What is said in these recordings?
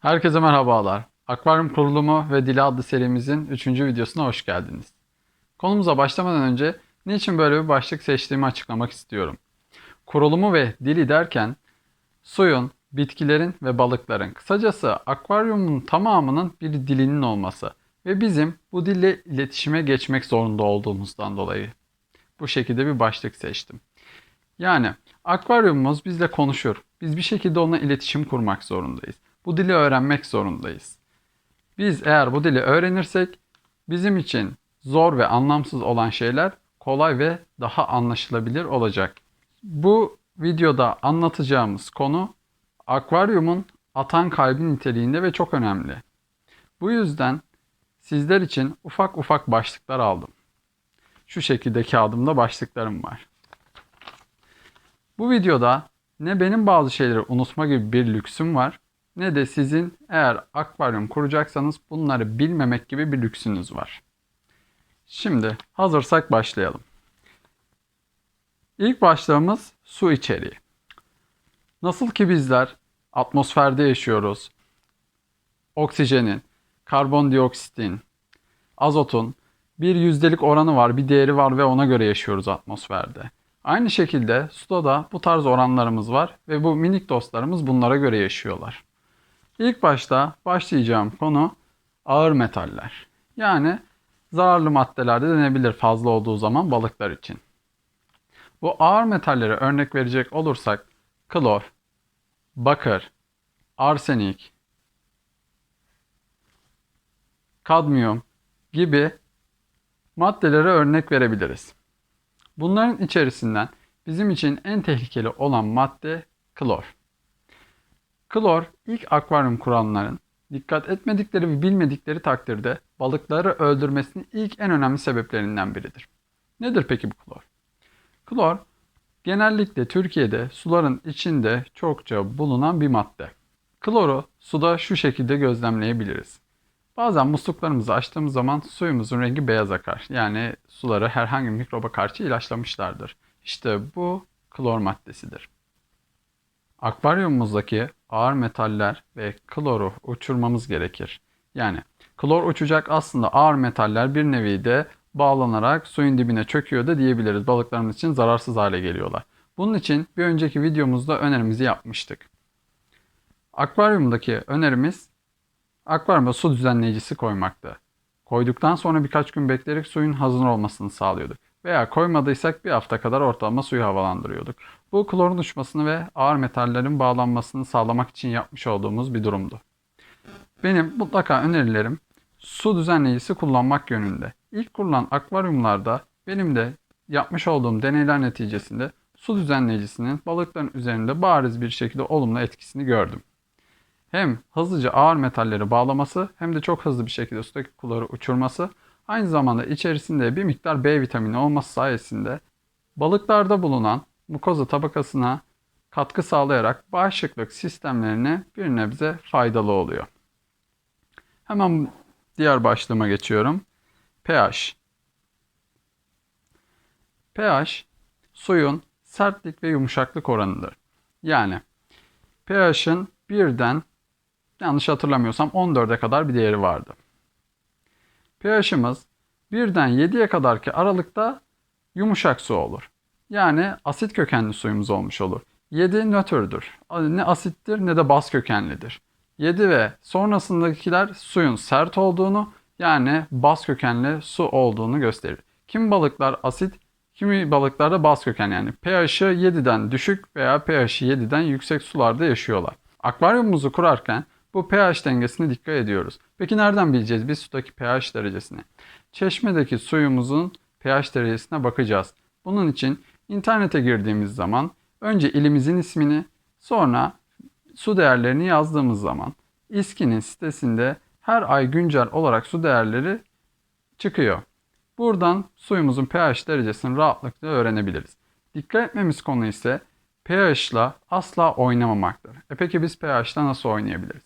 Herkese merhabalar. Akvaryum kurulumu ve dili adlı serimizin 3. videosuna hoş geldiniz. Konumuza başlamadan önce niçin böyle bir başlık seçtiğimi açıklamak istiyorum. Kurulumu ve dili derken suyun, bitkilerin ve balıkların, kısacası akvaryumun tamamının bir dilinin olması ve bizim bu dille iletişime geçmek zorunda olduğumuzdan dolayı bu şekilde bir başlık seçtim. Yani akvaryumumuz bizle konuşur. Biz bir şekilde onunla iletişim kurmak zorundayız. Bu dili öğrenmek zorundayız. Biz eğer bu dili öğrenirsek bizim için zor ve anlamsız olan şeyler kolay ve daha anlaşılabilir olacak. Bu videoda anlatacağımız konu akvaryumun atan kalbi niteliğinde ve çok önemli. Bu yüzden sizler için ufak ufak başlıklar aldım. Şu şekilde kağıdımda başlıklarım var. Bu videoda ne benim bazı şeyleri unutma gibi bir lüksüm var ne de sizin eğer akvaryum kuracaksanız bunları bilmemek gibi bir lüksünüz var. Şimdi hazırsak başlayalım. İlk başlığımız su içeriği. Nasıl ki bizler atmosferde yaşıyoruz. Oksijenin, karbondioksitin, azotun bir yüzdelik oranı var, bir değeri var ve ona göre yaşıyoruz atmosferde. Aynı şekilde suda da bu tarz oranlarımız var ve bu minik dostlarımız bunlara göre yaşıyorlar. İlk başta başlayacağım konu ağır metaller. Yani zararlı maddeler de denebilir fazla olduğu zaman balıklar için. Bu ağır metallere örnek verecek olursak klor, bakır, arsenik, kadmiyum gibi maddelere örnek verebiliriz. Bunların içerisinden bizim için en tehlikeli olan madde klor. Klor ilk akvaryum kuranların dikkat etmedikleri ve bilmedikleri takdirde balıkları öldürmesinin ilk en önemli sebeplerinden biridir. Nedir peki bu klor? Klor genellikle Türkiye'de suların içinde çokça bulunan bir madde. Kloru suda şu şekilde gözlemleyebiliriz. Bazen musluklarımızı açtığımız zaman suyumuzun rengi beyaz akar. Yani suları herhangi bir mikroba karşı ilaçlamışlardır. İşte bu klor maddesidir. Akvaryumumuzdaki ağır metaller ve kloru uçurmamız gerekir. Yani klor uçacak aslında ağır metaller bir nevi de bağlanarak suyun dibine çöküyor da diyebiliriz. Balıklarımız için zararsız hale geliyorlar. Bunun için bir önceki videomuzda önerimizi yapmıştık. Akvaryumdaki önerimiz akvaryumda su düzenleyicisi koymaktı. Koyduktan sonra birkaç gün bekleyerek suyun hazır olmasını sağlıyorduk. Veya koymadıysak bir hafta kadar ortalama suyu havalandırıyorduk. Bu klorun uçmasını ve ağır metallerin bağlanmasını sağlamak için yapmış olduğumuz bir durumdu. Benim mutlaka önerilerim su düzenleyicisi kullanmak yönünde. İlk kurulan akvaryumlarda benim de yapmış olduğum deneyler neticesinde su düzenleyicisinin balıkların üzerinde bariz bir şekilde olumlu etkisini gördüm. Hem hızlıca ağır metalleri bağlaması hem de çok hızlı bir şekilde sudaki kloru uçurması aynı zamanda içerisinde bir miktar B vitamini olması sayesinde balıklarda bulunan mukoza tabakasına katkı sağlayarak bağışıklık sistemlerine bir nebze faydalı oluyor. Hemen diğer başlığıma geçiyorum. pH. pH suyun sertlik ve yumuşaklık oranıdır. Yani pH'in birden yanlış hatırlamıyorsam 14'e kadar bir değeri vardı. pH'imiz birden 7'ye kadarki aralıkta yumuşak su olur. Yani asit kökenli suyumuz olmuş olur. 7 nötrdür. Ne asittir ne de baz kökenlidir. 7 ve sonrasındakiler suyun sert olduğunu yani baz kökenli su olduğunu gösterir. Kimi balıklar asit, kimi balıklarda baz köken yani pH'i 7'den düşük veya pH'i 7'den yüksek sularda yaşıyorlar. Akvaryumumuzu kurarken bu pH dengesine dikkat ediyoruz. Peki nereden bileceğiz biz sudaki pH derecesini? Çeşmedeki suyumuzun pH derecesine bakacağız. Bunun için İnternete girdiğimiz zaman önce ilimizin ismini sonra su değerlerini yazdığımız zaman İSKİ'nin sitesinde her ay güncel olarak su değerleri çıkıyor. Buradan suyumuzun pH derecesini rahatlıkla öğrenebiliriz. Dikkat etmemiz konu ise pH ile asla oynamamaktır. E peki biz pH ile nasıl oynayabiliriz?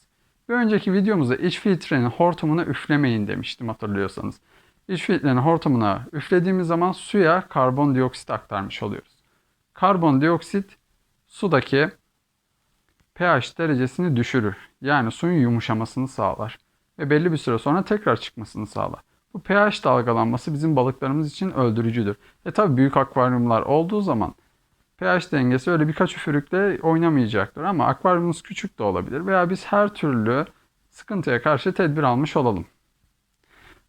Bir önceki videomuzda iç filtrenin hortumuna üflemeyin demiştim hatırlıyorsanız. İç filtrenin hortumuna üflediğimiz zaman suya karbondioksit aktarmış oluyoruz. Karbondioksit sudaki pH derecesini düşürür. Yani suyun yumuşamasını sağlar. Ve belli bir süre sonra tekrar çıkmasını sağlar. Bu pH dalgalanması bizim balıklarımız için öldürücüdür. E tabi büyük akvaryumlar olduğu zaman pH dengesi öyle birkaç üfürükle oynamayacaktır. Ama akvaryumumuz küçük de olabilir. Veya biz her türlü sıkıntıya karşı tedbir almış olalım.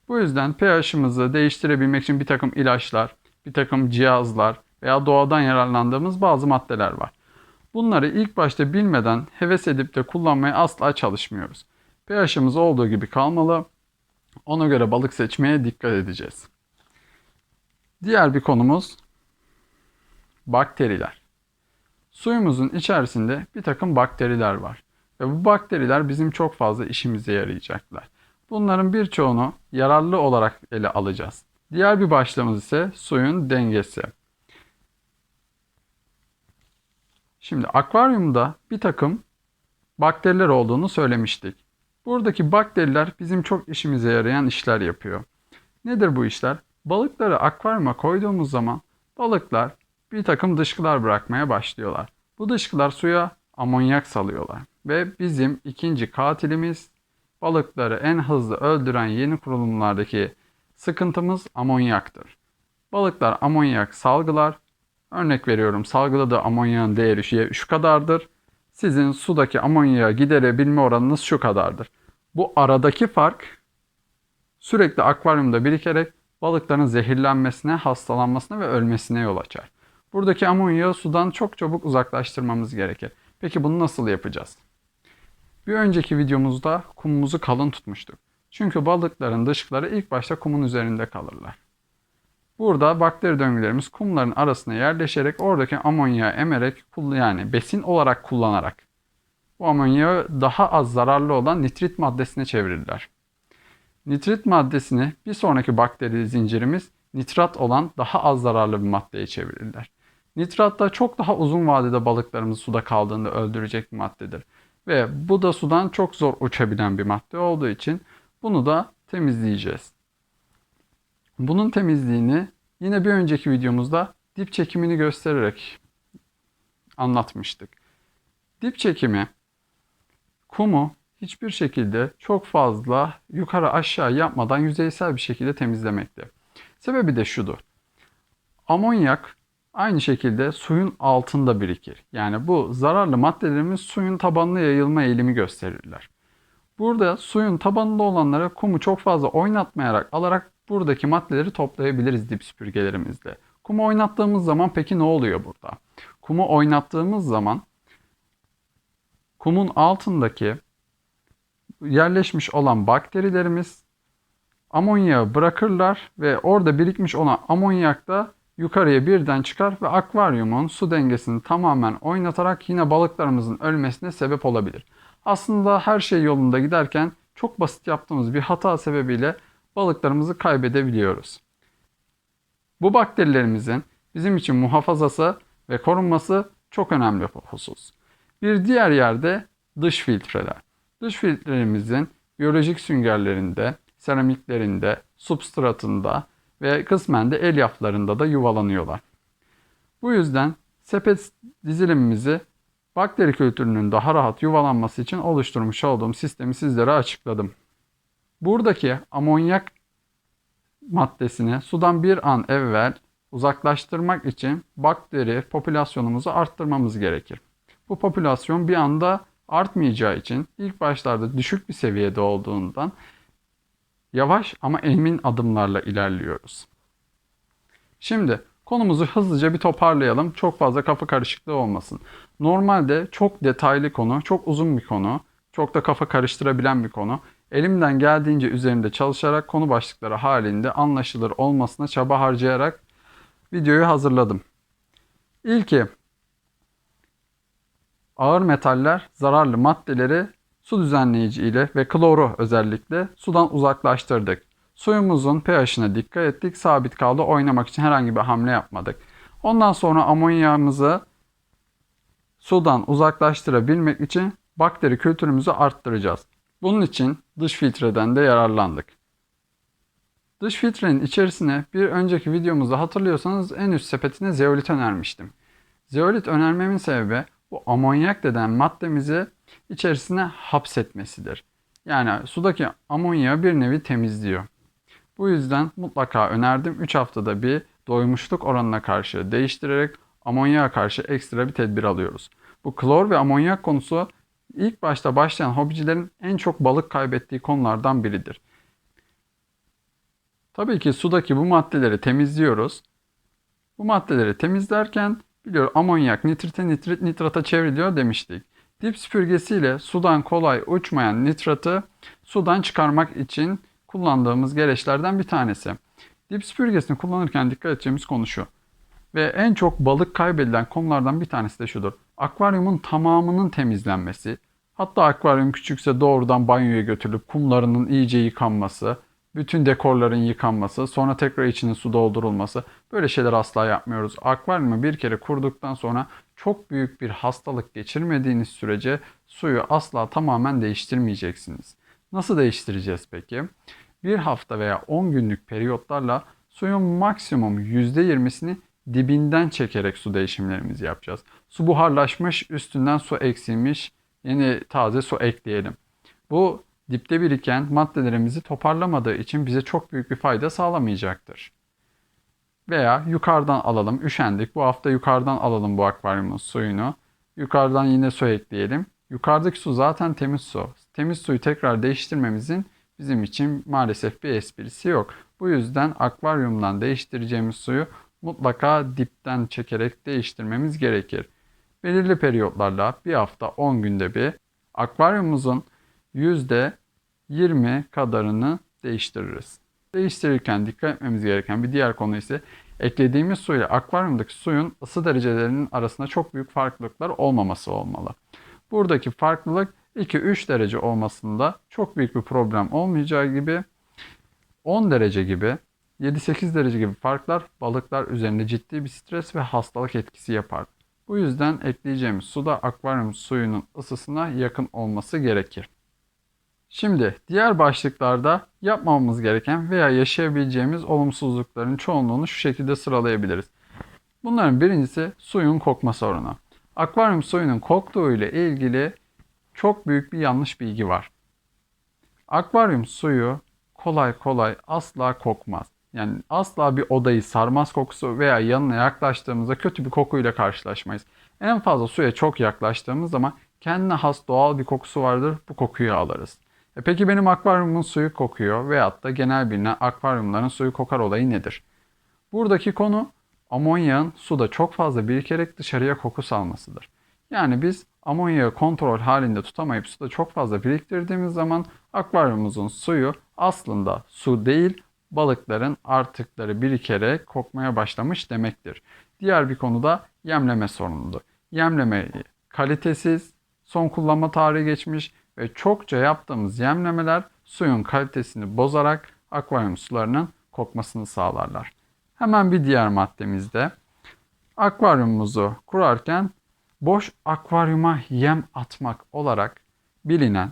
Bu yüzden pH'ımızı değiştirebilmek için bir takım ilaçlar, bir takım cihazlar veya doğadan yararlandığımız bazı maddeler var. Bunları ilk başta bilmeden heves edip de kullanmaya asla çalışmıyoruz. pH'ımız olduğu gibi kalmalı. Ona göre balık seçmeye dikkat edeceğiz. Diğer bir konumuz bakteriler. Suyumuzun içerisinde bir takım bakteriler var. Ve bu bakteriler bizim çok fazla işimize yarayacaklar. Bunların birçoğunu yararlı olarak ele alacağız. Diğer bir başlığımız ise suyun dengesi. Şimdi akvaryumda bir takım bakteriler olduğunu söylemiştik. Buradaki bakteriler bizim çok işimize yarayan işler yapıyor. Nedir bu işler? Balıkları akvaryuma koyduğumuz zaman balıklar bir takım dışkılar bırakmaya başlıyorlar. Bu dışkılar suya amonyak salıyorlar. Ve bizim ikinci katilimiz balıkları en hızlı öldüren yeni kurulumlardaki sıkıntımız amonyaktır. Balıklar amonyak salgılar. Örnek veriyorum salgıladığı amonyağın değeri şu kadardır. Sizin sudaki amonyağı giderebilme oranınız şu kadardır. Bu aradaki fark sürekli akvaryumda birikerek balıkların zehirlenmesine, hastalanmasına ve ölmesine yol açar. Buradaki amonyağı sudan çok çabuk uzaklaştırmamız gerekir. Peki bunu nasıl yapacağız? Bir önceki videomuzda kumumuzu kalın tutmuştuk. Çünkü balıkların dışkıları ilk başta kumun üzerinde kalırlar. Burada bakteri döngülerimiz kumların arasına yerleşerek oradaki amonyağı emerek yani besin olarak kullanarak bu amonyağı daha az zararlı olan nitrit maddesine çevirirler. Nitrit maddesini bir sonraki bakteri zincirimiz nitrat olan daha az zararlı bir maddeye çevirirler. Nitrat da çok daha uzun vadede balıklarımız suda kaldığında öldürecek bir maddedir. Ve bu da sudan çok zor uçabilen bir madde olduğu için bunu da temizleyeceğiz. Bunun temizliğini yine bir önceki videomuzda dip çekimini göstererek anlatmıştık. Dip çekimi kumu hiçbir şekilde çok fazla yukarı aşağı yapmadan yüzeysel bir şekilde temizlemekte. Sebebi de şudur. Amonyak aynı şekilde suyun altında birikir. Yani bu zararlı maddelerimiz suyun tabanına yayılma eğilimi gösterirler. Burada suyun tabanında olanlara kumu çok fazla oynatmayarak alarak buradaki maddeleri toplayabiliriz dip süpürgelerimizle. Kumu oynattığımız zaman peki ne oluyor burada? Kumu oynattığımız zaman kumun altındaki yerleşmiş olan bakterilerimiz amonyağı bırakırlar ve orada birikmiş olan amonyak da yukarıya birden çıkar ve akvaryumun su dengesini tamamen oynatarak yine balıklarımızın ölmesine sebep olabilir. Aslında her şey yolunda giderken çok basit yaptığımız bir hata sebebiyle balıklarımızı kaybedebiliyoruz. Bu bakterilerimizin bizim için muhafazası ve korunması çok önemli husus. Bir diğer yerde dış filtreler. Dış filtrelerimizin biyolojik süngerlerinde, seramiklerinde, substratında ve kısmen de elyaflarında da yuvalanıyorlar. Bu yüzden sepet dizilimimizi bakteri kültürünün daha rahat yuvalanması için oluşturmuş olduğum sistemi sizlere açıkladım. Buradaki amonyak maddesini sudan bir an evvel uzaklaştırmak için bakteri popülasyonumuzu arttırmamız gerekir. Bu popülasyon bir anda artmayacağı için ilk başlarda düşük bir seviyede olduğundan yavaş ama emin adımlarla ilerliyoruz. Şimdi konumuzu hızlıca bir toparlayalım. Çok fazla kafa karışıklığı olmasın. Normalde çok detaylı konu, çok uzun bir konu, çok da kafa karıştırabilen bir konu. Elimden geldiğince üzerinde çalışarak konu başlıkları halinde anlaşılır olmasına çaba harcayarak videoyu hazırladım. İlki ağır metaller zararlı maddeleri su düzenleyici ile ve kloru özellikle sudan uzaklaştırdık. Suyumuzun pH'ine dikkat ettik. Sabit kaldı. Oynamak için herhangi bir hamle yapmadık. Ondan sonra amonyağımızı sudan uzaklaştırabilmek için bakteri kültürümüzü arttıracağız. Bunun için dış filtreden de yararlandık. Dış filtrenin içerisine bir önceki videomuzda hatırlıyorsanız en üst sepetine zeolit önermiştim. Zeolit önermemin sebebi bu amonyak denen maddemizi içerisine hapsetmesidir. Yani sudaki amonyağı bir nevi temizliyor. Bu yüzden mutlaka önerdim 3 haftada bir doymuşluk oranına karşı değiştirerek amonyağa karşı ekstra bir tedbir alıyoruz. Bu klor ve amonyak konusu ilk başta başlayan hobicilerin en çok balık kaybettiği konulardan biridir. Tabii ki sudaki bu maddeleri temizliyoruz. Bu maddeleri temizlerken biliyor amonyak nitrite nitrit nitrata çevriliyor demiştik. Dip süpürgesiyle sudan kolay uçmayan nitratı sudan çıkarmak için kullandığımız gereçlerden bir tanesi. Dip süpürgesini kullanırken dikkat edeceğimiz konu şu. Ve en çok balık kaybedilen konulardan bir tanesi de şudur. Akvaryumun tamamının temizlenmesi, hatta akvaryum küçükse doğrudan banyoya götürülüp kumlarının iyice yıkanması, bütün dekorların yıkanması, sonra tekrar içine su doldurulması böyle şeyler asla yapmıyoruz. Akvaryumu bir kere kurduktan sonra çok büyük bir hastalık geçirmediğiniz sürece suyu asla tamamen değiştirmeyeceksiniz. Nasıl değiştireceğiz peki? Bir hafta veya 10 günlük periyotlarla suyun maksimum %20'sini dibinden çekerek su değişimlerimizi yapacağız. Su buharlaşmış, üstünden su eksilmiş, yeni taze su ekleyelim. Bu dipte biriken maddelerimizi toparlamadığı için bize çok büyük bir fayda sağlamayacaktır. Veya yukarıdan alalım, üşendik. Bu hafta yukarıdan alalım bu akvaryumun suyunu. Yukarıdan yine su ekleyelim. Yukarıdaki su zaten temiz su. Temiz suyu tekrar değiştirmemizin bizim için maalesef bir esprisi yok. Bu yüzden akvaryumdan değiştireceğimiz suyu mutlaka dipten çekerek değiştirmemiz gerekir. Belirli periyotlarla bir hafta 10 günde bir akvaryumumuzun %20 kadarını değiştiririz. Değiştirirken dikkat etmemiz gereken bir diğer konu ise eklediğimiz su ile akvaryumdaki suyun ısı derecelerinin arasında çok büyük farklılıklar olmaması olmalı. Buradaki farklılık 2-3 derece olmasında çok büyük bir problem olmayacağı gibi 10 derece gibi 7-8 derece gibi farklar balıklar üzerinde ciddi bir stres ve hastalık etkisi yapar. Bu yüzden ekleyeceğimiz suda akvaryum suyunun ısısına yakın olması gerekir. Şimdi diğer başlıklarda yapmamamız gereken veya yaşayabileceğimiz olumsuzlukların çoğunluğunu şu şekilde sıralayabiliriz. Bunların birincisi suyun kokma sorunu. Akvaryum suyunun koktuğu ile ilgili çok büyük bir yanlış bilgi var. Akvaryum suyu kolay kolay asla kokmaz. Yani asla bir odayı sarmaz kokusu veya yanına yaklaştığımızda kötü bir kokuyla karşılaşmayız. En fazla suya çok yaklaştığımız zaman kendine has doğal bir kokusu vardır. Bu kokuyu alırız. E peki benim akvaryumun suyu kokuyor veyahut da genel bilinen akvaryumların suyu kokar olayı nedir? Buradaki konu amonyağın suda çok fazla birikerek dışarıya koku salmasıdır. Yani biz amonyağı kontrol halinde tutamayıp suda çok fazla biriktirdiğimiz zaman akvaryumumuzun suyu aslında su değil balıkların artıkları birikerek kokmaya başlamış demektir. Diğer bir konu da yemleme sorunudur. Yemleme kalitesiz, son kullanma tarihi geçmiş ve çokça yaptığımız yemlemeler suyun kalitesini bozarak akvaryum sularının kokmasını sağlarlar. Hemen bir diğer maddemizde akvaryumumuzu kurarken boş akvaryuma yem atmak olarak bilinen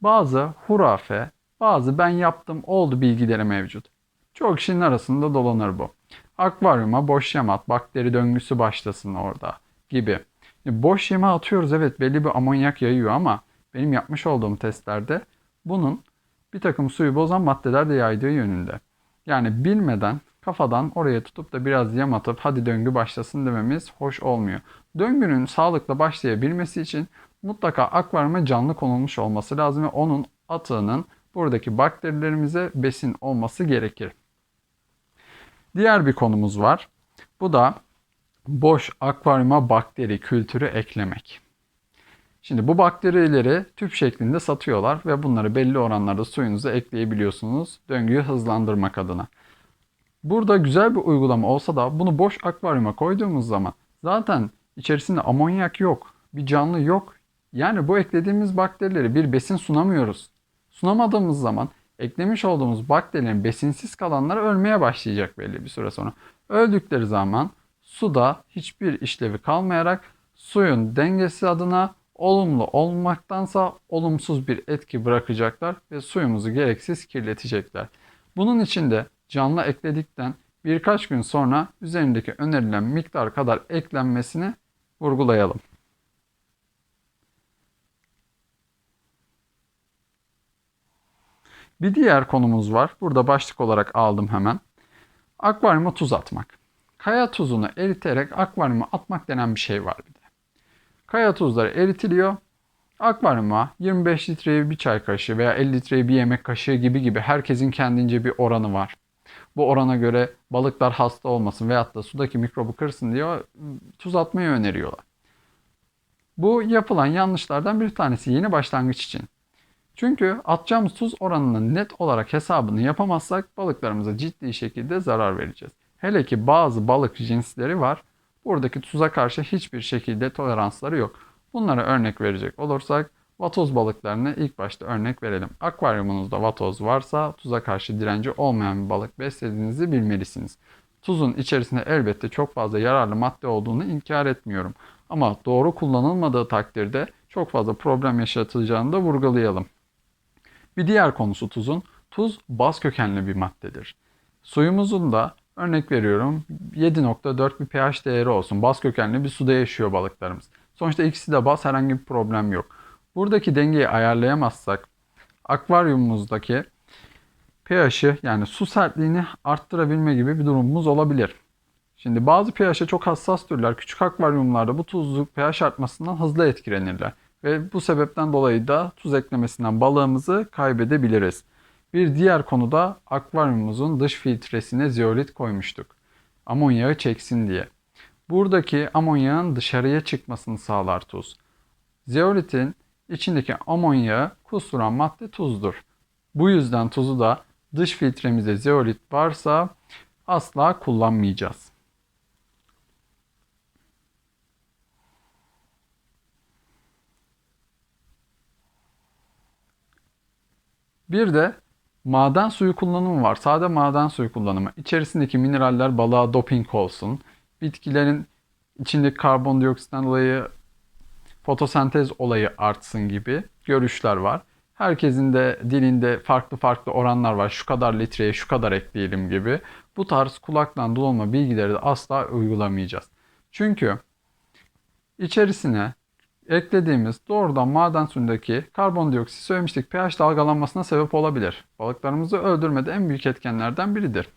bazı hurafe, bazı ben yaptım oldu bilgileri mevcut. Çok kişinin arasında dolanır bu. Akvaryuma boş yem at, bakteri döngüsü başlasın orada gibi. Boş yeme atıyoruz evet belli bir amonyak yayıyor ama benim yapmış olduğum testlerde bunun bir takım suyu bozan maddeler de yaydığı yönünde. Yani bilmeden kafadan oraya tutup da biraz yem atıp hadi döngü başlasın dememiz hoş olmuyor. Döngünün sağlıkla başlayabilmesi için mutlaka akvaryuma canlı konulmuş olması lazım ve onun atığının buradaki bakterilerimize besin olması gerekir. Diğer bir konumuz var. Bu da boş akvaryuma bakteri kültürü eklemek. Şimdi bu bakterileri tüp şeklinde satıyorlar ve bunları belli oranlarda suyunuza ekleyebiliyorsunuz döngüyü hızlandırmak adına. Burada güzel bir uygulama olsa da bunu boş akvaryuma koyduğumuz zaman zaten içerisinde amonyak yok, bir canlı yok. Yani bu eklediğimiz bakterileri bir besin sunamıyoruz. Sunamadığımız zaman eklemiş olduğumuz bakterilerin besinsiz kalanları ölmeye başlayacak belli bir süre sonra. Öldükleri zaman suda hiçbir işlevi kalmayarak suyun dengesi adına olumlu olmaktansa olumsuz bir etki bırakacaklar ve suyumuzu gereksiz kirletecekler. Bunun için de canlı ekledikten birkaç gün sonra üzerindeki önerilen miktar kadar eklenmesini vurgulayalım. Bir diğer konumuz var. Burada başlık olarak aldım hemen. Akvaryuma tuz atmak. Kaya tuzunu eriterek akvaryuma atmak denen bir şey var bir de. Kaya tuzları eritiliyor. Akvaryuma 25 litreyi bir çay kaşığı veya 50 litreyi bir yemek kaşığı gibi gibi herkesin kendince bir oranı var. Bu orana göre balıklar hasta olmasın veyahut da sudaki mikrobu kırsın diye tuz atmayı öneriyorlar. Bu yapılan yanlışlardan bir tanesi yeni başlangıç için. Çünkü atacağımız tuz oranının net olarak hesabını yapamazsak balıklarımıza ciddi şekilde zarar vereceğiz. Hele ki bazı balık cinsleri var. Buradaki tuza karşı hiçbir şekilde toleransları yok. Bunlara örnek verecek olursak vatoz balıklarını ilk başta örnek verelim. Akvaryumunuzda vatoz varsa tuza karşı direnci olmayan bir balık beslediğinizi bilmelisiniz. Tuzun içerisinde elbette çok fazla yararlı madde olduğunu inkar etmiyorum. Ama doğru kullanılmadığı takdirde çok fazla problem yaşatacağını da vurgulayalım. Bir diğer konusu tuzun. Tuz baz kökenli bir maddedir. Suyumuzun da örnek veriyorum 7.4 bir pH değeri olsun. Baz kökenli bir suda yaşıyor balıklarımız. Sonuçta ikisi de baz herhangi bir problem yok. Buradaki dengeyi ayarlayamazsak akvaryumumuzdaki pH'i yani su sertliğini arttırabilme gibi bir durumumuz olabilir. Şimdi bazı pH'e çok hassas türler küçük akvaryumlarda bu tuzluk pH artmasından hızlı etkilenirler. Ve bu sebepten dolayı da tuz eklemesinden balığımızı kaybedebiliriz. Bir diğer konuda akvaryumumuzun dış filtresine zeolit koymuştuk. Amonyağı çeksin diye. Buradaki amonyağın dışarıya çıkmasını sağlar tuz. Zeolitin içindeki amonyağı kusturan madde tuzdur. Bu yüzden tuzu da dış filtremizde zeolit varsa asla kullanmayacağız. Bir de maden suyu kullanımı var. Sade maden suyu kullanımı. İçerisindeki mineraller balığa doping olsun. Bitkilerin içindeki karbondioksitten dolayı fotosentez olayı artsın gibi görüşler var. Herkesin de dilinde farklı farklı oranlar var. Şu kadar litreye şu kadar ekleyelim gibi. Bu tarz kulaktan dolma bilgileri de asla uygulamayacağız. Çünkü içerisine eklediğimiz doğrudan maden suyundaki karbondioksit söylemiştik pH dalgalanmasına sebep olabilir. Balıklarımızı öldürmede en büyük etkenlerden biridir.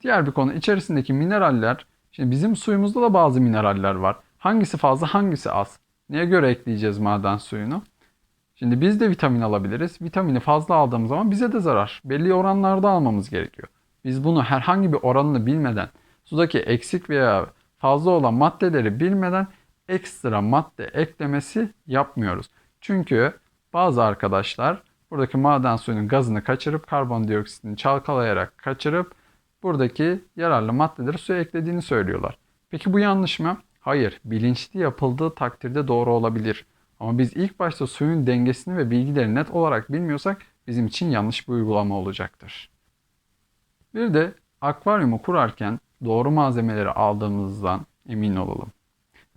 Diğer bir konu içerisindeki mineraller. Şimdi bizim suyumuzda da bazı mineraller var. Hangisi fazla hangisi az? Neye göre ekleyeceğiz maden suyunu? Şimdi biz de vitamin alabiliriz. Vitamini fazla aldığımız zaman bize de zarar. Belli oranlarda almamız gerekiyor. Biz bunu herhangi bir oranını bilmeden, sudaki eksik veya fazla olan maddeleri bilmeden ekstra madde eklemesi yapmıyoruz. Çünkü bazı arkadaşlar buradaki maden suyunun gazını kaçırıp karbondioksitini çalkalayarak kaçırıp buradaki yararlı maddeleri suya eklediğini söylüyorlar. Peki bu yanlış mı? Hayır, bilinçli yapıldığı takdirde doğru olabilir. Ama biz ilk başta suyun dengesini ve bilgileri net olarak bilmiyorsak bizim için yanlış bir uygulama olacaktır. Bir de akvaryumu kurarken doğru malzemeleri aldığımızdan emin olalım.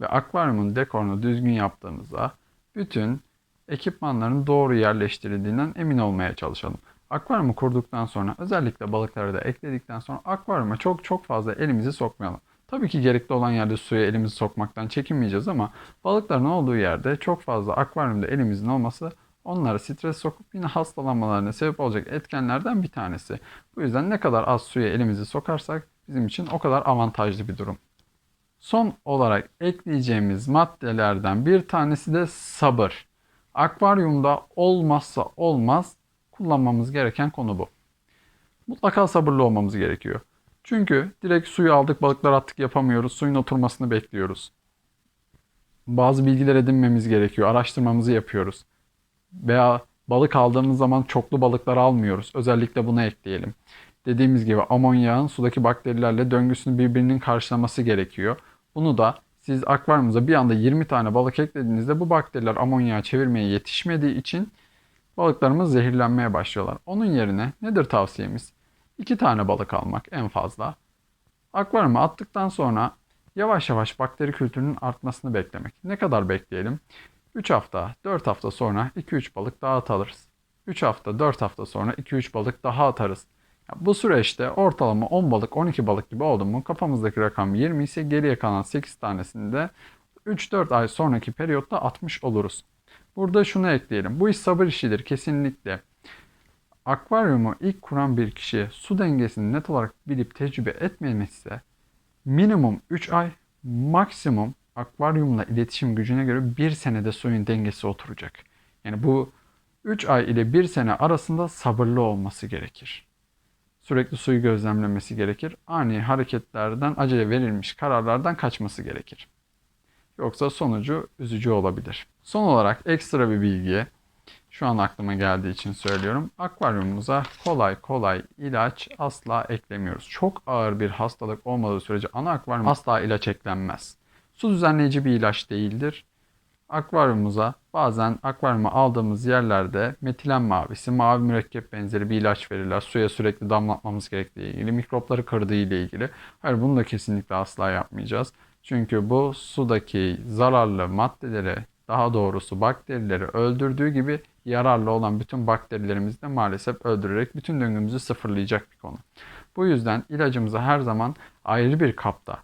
Ve akvaryumun dekorunu düzgün yaptığımızda bütün ekipmanların doğru yerleştirildiğinden emin olmaya çalışalım. Akvaryumu kurduktan sonra özellikle balıkları da ekledikten sonra akvaryuma çok çok fazla elimizi sokmayalım. Tabii ki gerekli olan yerde suya elimizi sokmaktan çekinmeyeceğiz ama balıkların olduğu yerde çok fazla akvaryumda elimizin olması onlara stres sokup yine hastalanmalarına sebep olacak etkenlerden bir tanesi. Bu yüzden ne kadar az suya elimizi sokarsak bizim için o kadar avantajlı bir durum. Son olarak ekleyeceğimiz maddelerden bir tanesi de sabır. Akvaryumda olmazsa olmaz kullanmamız gereken konu bu. Mutlaka sabırlı olmamız gerekiyor. Çünkü direkt suyu aldık balıklar attık yapamıyoruz. Suyun oturmasını bekliyoruz. Bazı bilgiler edinmemiz gerekiyor. Araştırmamızı yapıyoruz. Veya balık aldığımız zaman çoklu balıklar almıyoruz. Özellikle bunu ekleyelim. Dediğimiz gibi amonyağın sudaki bakterilerle döngüsünü birbirinin karşılaması gerekiyor. Bunu da siz akvaryumunuza bir anda 20 tane balık eklediğinizde bu bakteriler amonyağı çevirmeye yetişmediği için balıklarımız zehirlenmeye başlıyorlar. Onun yerine nedir tavsiyemiz? 2 tane balık almak en fazla. Akvaryuma attıktan sonra yavaş yavaş bakteri kültürünün artmasını beklemek. Ne kadar bekleyelim? 3 hafta, 4 hafta sonra 2-3 balık daha atarız. 3 hafta, 4 hafta sonra 2-3 balık daha atarız. Bu süreçte ortalama 10 balık, 12 balık gibi oldu mu kafamızdaki rakam 20 ise geriye kalan 8 tanesini de 3-4 ay sonraki periyotta atmış oluruz. Burada şunu ekleyelim. Bu iş sabır işidir kesinlikle. Akvaryumu ilk kuran bir kişi su dengesini net olarak bilip tecrübe etmemişse minimum 3 ay, maksimum akvaryumla iletişim gücüne göre 1 senede suyun dengesi oturacak. Yani bu 3 ay ile 1 sene arasında sabırlı olması gerekir. Sürekli suyu gözlemlemesi gerekir. Ani hareketlerden, acele verilmiş kararlardan kaçması gerekir. Yoksa sonucu üzücü olabilir. Son olarak ekstra bir bilgi, şu an aklıma geldiği için söylüyorum. Akvaryumumuza kolay kolay ilaç asla eklemiyoruz. Çok ağır bir hastalık olmadığı sürece ana akvaryum asla ilaç eklenmez. Su düzenleyici bir ilaç değildir. Akvaryumumuza bazen akvaryuma aldığımız yerlerde metilen mavisi, mavi mürekkep benzeri bir ilaç verirler. Suya sürekli damlatmamız gerektiği ilgili, mikropları kırdığı ile ilgili. Hayır bunu da kesinlikle asla yapmayacağız. Çünkü bu sudaki zararlı maddeleri, daha doğrusu bakterileri öldürdüğü gibi yararlı olan bütün bakterilerimizi de maalesef öldürerek bütün döngümüzü sıfırlayacak bir konu. Bu yüzden ilacımızı her zaman ayrı bir kapta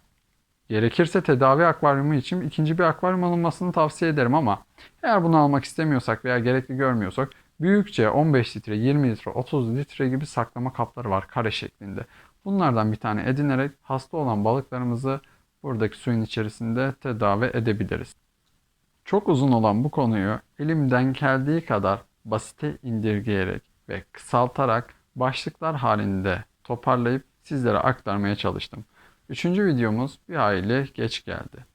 Gerekirse tedavi akvaryumu için ikinci bir akvaryum alınmasını tavsiye ederim ama eğer bunu almak istemiyorsak veya gerekli görmüyorsak büyükçe 15 litre, 20 litre, 30 litre gibi saklama kapları var kare şeklinde. Bunlardan bir tane edinerek hasta olan balıklarımızı buradaki suyun içerisinde tedavi edebiliriz. Çok uzun olan bu konuyu elimden geldiği kadar basite indirgeyerek ve kısaltarak başlıklar halinde toparlayıp sizlere aktarmaya çalıştım. Üçüncü videomuz bir hayli geç geldi.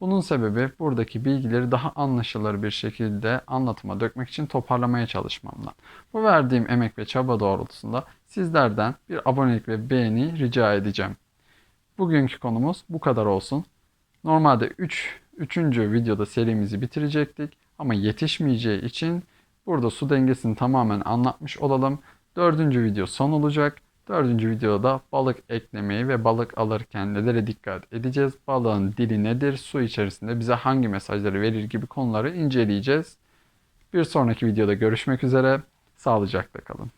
Bunun sebebi buradaki bilgileri daha anlaşılır bir şekilde anlatıma dökmek için toparlamaya çalışmamdan. Bu verdiğim emek ve çaba doğrultusunda sizlerden bir abonelik ve beğeni rica edeceğim. Bugünkü konumuz bu kadar olsun. Normalde 3 3. videoda serimizi bitirecektik ama yetişmeyeceği için burada su dengesini tamamen anlatmış olalım. Dördüncü video son olacak. Dördüncü videoda balık eklemeyi ve balık alırken nelere dikkat edeceğiz? Balığın dili nedir? Su içerisinde bize hangi mesajları verir gibi konuları inceleyeceğiz. Bir sonraki videoda görüşmek üzere. Sağlıcakla kalın.